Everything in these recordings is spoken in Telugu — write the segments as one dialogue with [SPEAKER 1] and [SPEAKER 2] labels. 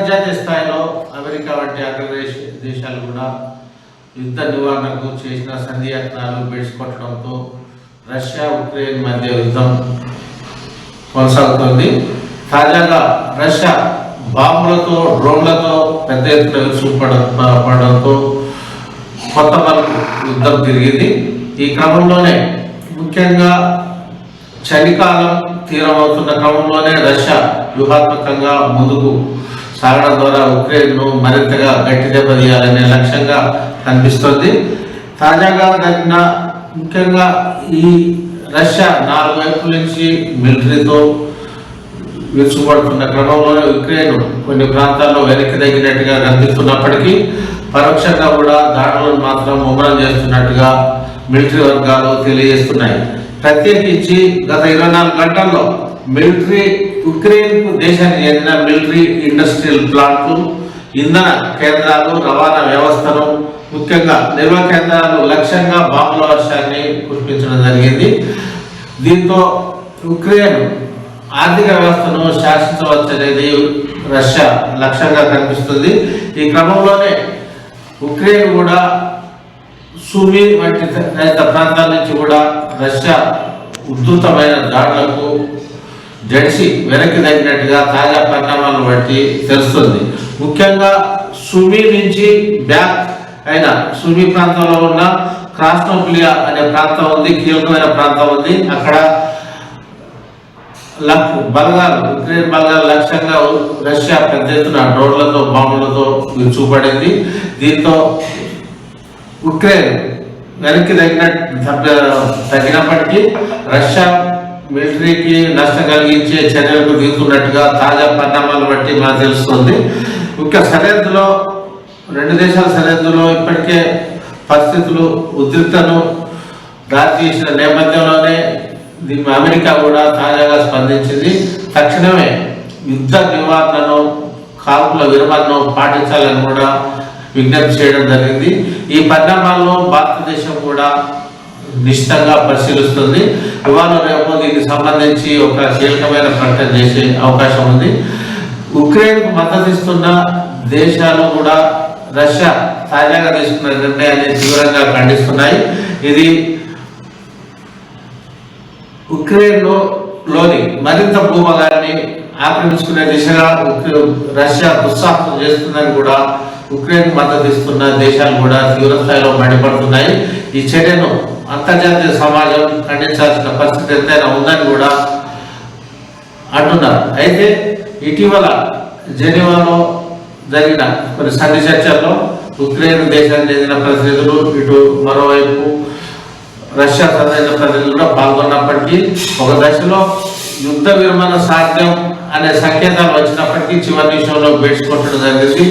[SPEAKER 1] అంతర్జాతీయ స్థాయిలో అమెరికా వంటి అగ్రదేశ దేశాలు కూడా యుద్ధ నివారణకు చేసిన సంధియత్నాలు బెడిసికొట్టడంతో రష్యా ఉక్రెయిన్ మధ్య యుద్ధం కొనసాగుతుంది. తాజాగా రష్యా బాంబులతో డ్రోన్లతో పెద్ద ఎత్తున విరుచుకుపడ పడడంతో కొత్త మలుపు యుద్ధం తిరిగింది. ఈ క్రమంలోనే ముఖ్యంగా చలికాలం తీరమవుతున్న క్రమంలోనే రష్యా వ్యూహాత్మకంగా ముందుకు సాగడం ద్వారా ఉక్రెయిన్ను మరింతగా గట్టి దెబ్బతీయాలనే లక్ష్యంగా కనిపిస్తోంది. తాజాగా జరిగిన ముఖ్యంగా ఈ రష్యా నాలుగు వైపుల నుంచి మిలిటరీతో విరుచుకుపడుతున్న క్రమంలో ఉక్రెయిన్ కొన్ని ప్రాంతాల్లో వెనక్కి తగ్గినట్టుగా కనిపిస్తున్నప్పటికీ పరోక్షంగా కూడా దాడులను మాత్రం ముమ్మరం చేస్తున్నట్టుగా మిలిటరీ వర్గాలు తెలియజేస్తున్నాయి. ప్రత్యేకించి గత ఇరవై నాలుగు గంటల్లో మిలిటరీ ఉక్రెయిన్ దేశానికి చెందిన మిలిటరీ ఇండస్ట్రియల్ ప్లాంట్లు ఇంధన కేంద్రాలు రవాణా వ్యవస్థను ముఖ్యంగా నిల్వ కేంద్రాలు లక్ష్యంగా బాంబుల వర్షాన్ని కురిపించడం జరిగింది. దీంతో ఉక్రెయిన్ ఆర్థిక వ్యవస్థను శాసించవచ్చనేది రష్యా లక్ష్యంగా కనిపిస్తుంది. ఈ క్రమంలోనే ఉక్రెయిన్ కూడా సుమి వంటి ప్రాంతాల నుంచి కూడా రష్యా ఉధృతమైన దాడులకు జడిసి వెనక్కి తగ్గినట్టుగా తాజా పరిణామాలను బట్టి తెలుస్తుంది. ముఖ్యంగా సుమి నుంచి బ్యాక్ అయిన సుమి ప్రాంతంలో ఉన్న క్రాస్నోప్లియా అనే ప్రాంతం ఉంది కీలకమైన ప్రాంతం ఉంది. అక్కడ లక్ బలగాలు ఉక్రెయిన్ బలగాలు లక్ష్యంగా రష్యా పెద్ద ఎత్తున డ్రోన్లతో బాంబులతో చూపడింది దీంతో ఉక్రెయిన్ వెనక్కి తగ్గిన తగ్గినప్పటికీ రష్యా మిలిటరీకి నష్టం కలిగించే చర్యలకు దిగుతున్నట్టుగా తాజా పరిణామాలు బట్టి మనకు తెలుస్తుంది. ముఖ్య సరిహద్దులో రెండు దేశాల సరిహద్దులో ఇప్పటికే పరిస్థితులు ఉద్రిక్తను దారితీసిన నేపథ్యంలోనే దీని అమెరికా కూడా తాజాగా స్పందించింది. తక్షణమే యుద్ధ నివారణను కాల్పుల విరమణను పాటించాలని కూడా విజ్ఞప్తి చేయడం జరిగింది. ఈ పరిణామాల్లో భారతదేశం కూడా నిశ్చితంగా పరిశీలిస్తుంది. ఇవాళ రేపు దీనికి సంబంధించి ఒక కీలకమైన ప్రకటన చేసే అవకాశం ఉంది. ఉక్రెయిన్కు మద్దతు ఇస్తున్న దేశాలు కూడా రష్యా తాజాగా తీసుకున్న నిర్ణయాన్ని తీవ్రంగా ఖండిస్తున్నాయి. ఇది ఉక్రెయిన్లో లోని మరింత భూభాగాన్ని ఆక్రమించుకునే దిశగా రష్యా దుస్సాహసం చేస్తుందని కూడా ఉక్రెయిన్ మద్దతు ఇస్తున్న దేశాలు కూడా తీవ్ర స్థాయిలో మండిపడుతున్నాయి. ఈ చర్యను అంతర్జాతీయ సమాజం ఖండించాల్సిన పరిస్థితి ఎంతైనా ఉందని కూడా అంటున్నారు. అయితే ఇటీవల జెనీవాలో జరిగిన కొన్ని సంధి చర్చల్లో ఉక్రెయిన్ దేశానికి చెందిన ప్రతినిధులు ఇటు మరోవైపు రష్యా సంబంధించిన ప్రతినిధులు కూడా పాల్గొన్నప్పటికీ ఒక దశలో యుద్ధ విరమణ సాధ్యం అనే సంకేతాలు వచ్చినప్పటికీ చివరి విషయంలో బెడ్చుకొట్టడం జరిగింది.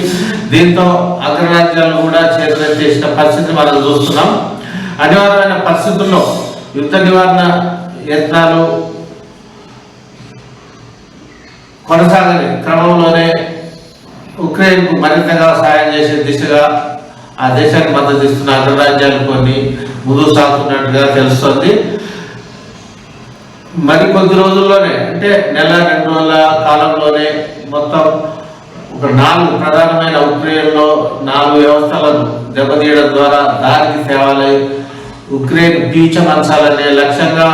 [SPEAKER 1] దీంతో అగ్రరాజ్యాలు కూడా చేసిన పరిస్థితి మనం చూస్తున్నాం. అనివార్యమైన పరిస్థితుల్లో యుద్ధ నివారణ యత్నాలు కొనసాగని క్రమంలోనే ఉక్రెయిన్కు మరింతగా సాయం చేసే దిశగా ఆ దేశానికి మద్దతు ఇస్తున్న అగ్రరాజ్యాలు కొన్ని ముందుకు సాగుతున్నట్టుగా తెలుస్తుంది. మరి కొద్ది రోజుల్లోనే అంటే నెల రెండు రోజుల కాలంలోనే మొత్తం ఒక నాలుగు ప్రధానమైన ఉక్రెయిన్లో నాలుగు వ్యవస్థలను దెబ్బతీయడం ద్వారా దారికి సేవలై ఉక్రెయిన్ పీచమంచాలనే లక్ష్యంగా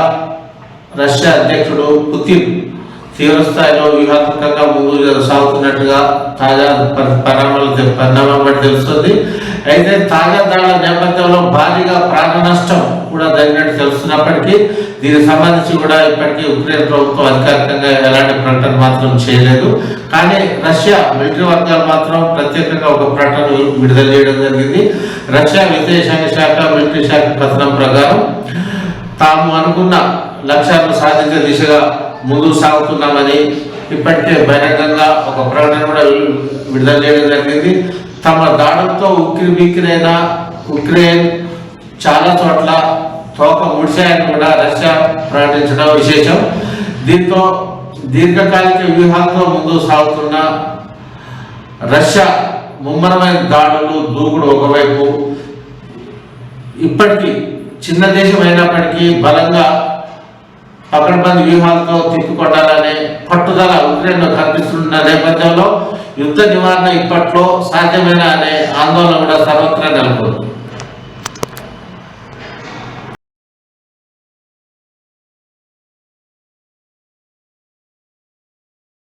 [SPEAKER 1] రష్యా అధ్యక్షుడు పుతిన్ తీవ్రస్థాయిలో వ్యూహాత్మకంగా ముందుకు సాగుతున్నట్టుగా తాజా పరి- పరిణామాలు పరిణామం బట్టి తెలుస్తుంది. అయితే తాజా దాడుల నేపథ్యంలో భారీగా ప్రాణ నష్టం కూడా జరిగినట్టు తెలుస్తున్నప్పటికీ దీనికి సంబంధించి కూడా ఇప్పటికీ ఉక్రెయిన్ ప్రభుత్వం అధికారికంగా ఎలాంటి ప్రకటన మాత్రం చేయలేదు. కానీ రష్యా మిలిటరీ వర్గాలు మాత్రం ప్రత్యేకంగా ఒక ప్రకటన విడుదల చేయడం జరిగింది. రష్యా విదేశాంగ శాఖ మిలిటరీ శాఖ కథనం ప్రకారం తాము అనుకున్న లక్ష్యాలను సాధించే దిశగా ముందుకు సాగుతున్నామని ఇప్పటికే బహిరంగంగా ఒక ప్రకటన కూడా విడుదల చేయడం జరిగింది. తమ దాడులతో ఉక్కిరి బిక్కిరైన ఉక్రెయిన్ చాలా చోట్ల తోక ముడిచాయని కూడా రష్యా ప్రకటించడం విశేషం. దీంతో దీర్ఘకాలిక వ్యూహాలతో ముందుకు సాగుతున్న రష్యా ముమ్మరమైన దాడులు దూకుడు ఒకవైపు ఇప్పటికీ చిన్న దేశం అయినప్పటికీ బలంగా పకడ్బందీ వ్యూహాలతో తిప్పికొట్టాలనే పట్టుదల ఉక్రెయిన్లో కనిపిస్తున్న నేపథ్యంలో యుద్ధ నివారణ ఇప్పట్లో సాధ్యమేనా అనే ఆందోళన కూడా సర్వత్రా నెలకొంది.